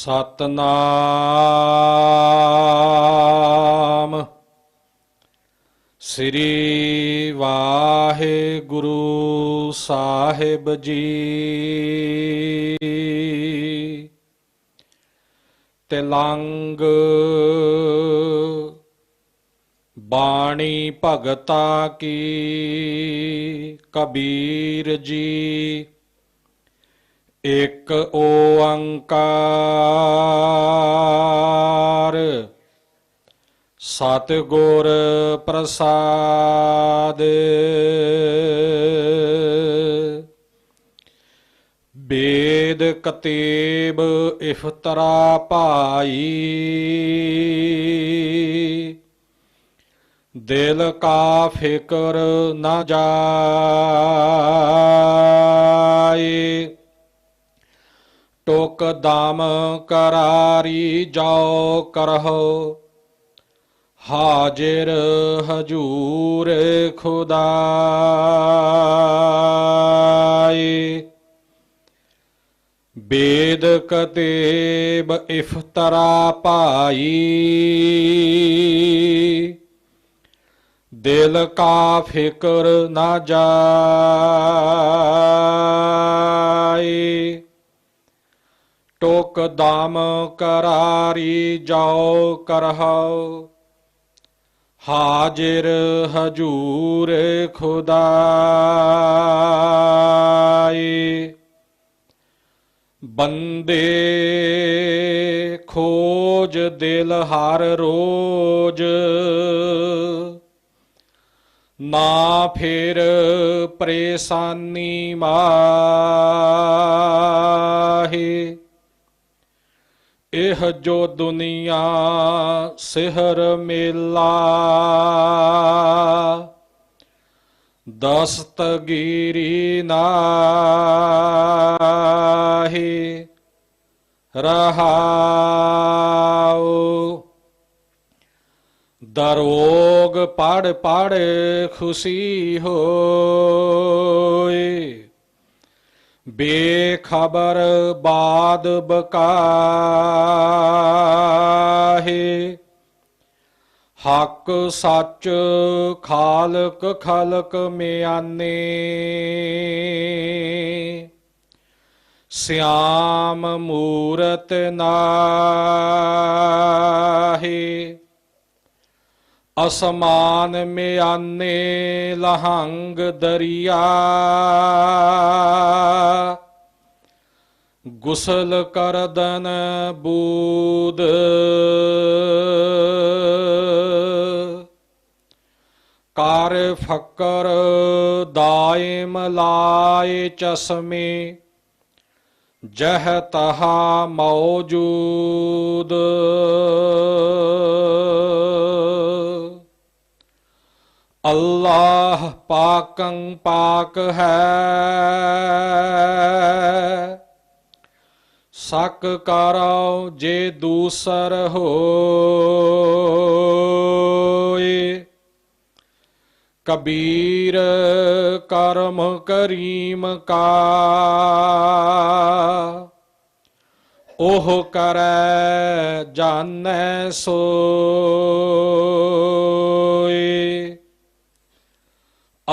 ਸਤਨਾਮ। ਸ੍ਰੀ ਵਾਹਿਗੁਰੂ ਸਾਹਿਬ ਜੀ। ਤਿਲੰਗ ਬਾਣੀ ਭਗਤਾ ਕੀ ਕਬੀਰ ਜੀ। ਇਕ ਓੰਕਾਰ। ਸਤਿਗੁਰ ਪ੍ਰਸਾਦ। ਬੇਦ ਕਤੇਬ ਇਫਤਰਾ ਭਾਈ। ਦਿਲ ਕਾ ਫਿਕਰ ਨਾ ਜਾਏ। ਟੋਕ ਦਮ ਕਰਾਰੀ ਜਾਓ ਕਰਹੁ। ਹਾਜ਼ਰ ਹਜੂਰ ਖੁਦਾਏ ਬੇਦ ਕਤੇਬ ਇਫਤਰਾ ਭਾਈ। ਦਿਲ ਕਾ ਫਿਕਰ ਨਾ ਜਾ ਟੋਕ ਦਾਮ ਕਰਾਰੀ ਜਾਓ ਕਰਹਾਓ ਹਾਜ਼ਰ ਹਜੂਰ ਖੁਦਾਏ ਬੰਦੇ ਖੋਜ ਦਿਲ ਹਰ ਰੋਜ। ਨਾ ਫਿਰ ਪਰੇਸ਼ਾਨੀ ਮਾਹੇ ਜੋ ਦੁਨੀਆ ਸਿਹਰ ਮੇਲਾ। ਦਸਤਗੀਰੀ ਨਾਹੀ ਰਹਾਉ। ਦਰੋਗ ਪੜ ਪੜ ਖੁਸ਼ੀ ਹੋਏ ਬੇਖਬਰ ਬਾਦ ਬਕਾਹੇ। ਹੱਕ ਸੱਚ ਖਾਲਕ ਖਲਕ ਮਿਆਨੇ। ਸਿਆਮ ਮੂਰਤ ਨਾਹੀ। ਅਸਮਾਨ ਮਿਆਨੇ ਲਹੰਗ ਦਰਿਆ। ਗੁਸਲ ਕਰਦਨ ਬੂਦ। ਕਾਰ ਫਕਰ ਦਾਇਮ ਲਾਏ ਚਸ਼ਮੇ। ਜਹ ਤਹਾ ਮੌਜੂਦ। ਅੱਲਾਹ ਪਾਕੰ ਪਾਕ ਹੈ। ਸਕ ਕਰੋ ਜੇ ਦੂਸਰ ਹੋਏ। ਕਬੀਰ ਕਰਮ ਕਰੀਮ ਕਾ। ਉਹ ਕਰੈ ਜਾਣੈ ਸੋਏ।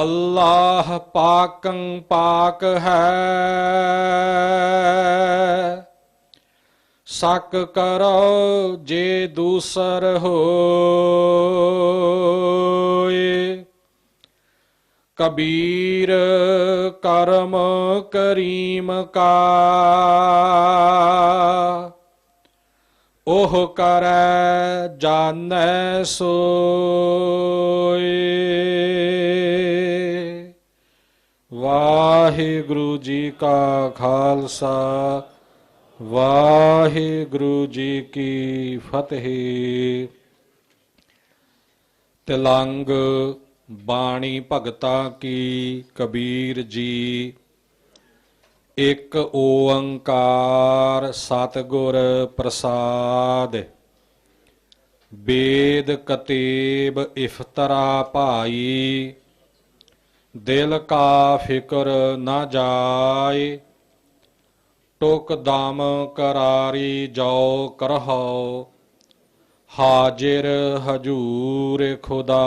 ਅੱਲਾਹ ਪਾਕੰ ਪਾਕ ਹੈ। ਸਕ ਕਰੋ ਜੇ ਦੂਸਰ ਹੋਏ। ਕਬੀਰ ਕਰਮ ਕਰੀਮ ਕਾ। ਉਹ ਕਰੈ ਜਾਣੈ ਸੋਏ। ਵਾਹਿਗੁਰੂ ਜੀ ਕਾ ਖਾਲਸਾ, ਵਾਹਿਗੁਰੂ ਜੀ ਕੀ ਫਤਿਹ। ਤਿਲੰਗ ਬਾਣੀ ਭਗਤਾ ਕੀ ਕਬੀਰ ਜੀ, ਇਕ ਓੰਕਾਰ ਸਤਿਗੁਰ ਪ੍ਰਸਾਦ। ਬੇਦ ਕਤੇਬ ਇਫਤਰਾ ਭਾਈ ਦਿਲ ਕਾ ਫਿਕਰ ਨਾ ਜਾਏ ਟੋਕ ਦਾਮ ਕਰਾਰੀ ਜਾਓ ਕਰਹਾਓ ਹਾਜ਼ਰ ਹਜੂਰ ਖੁਦਾਏ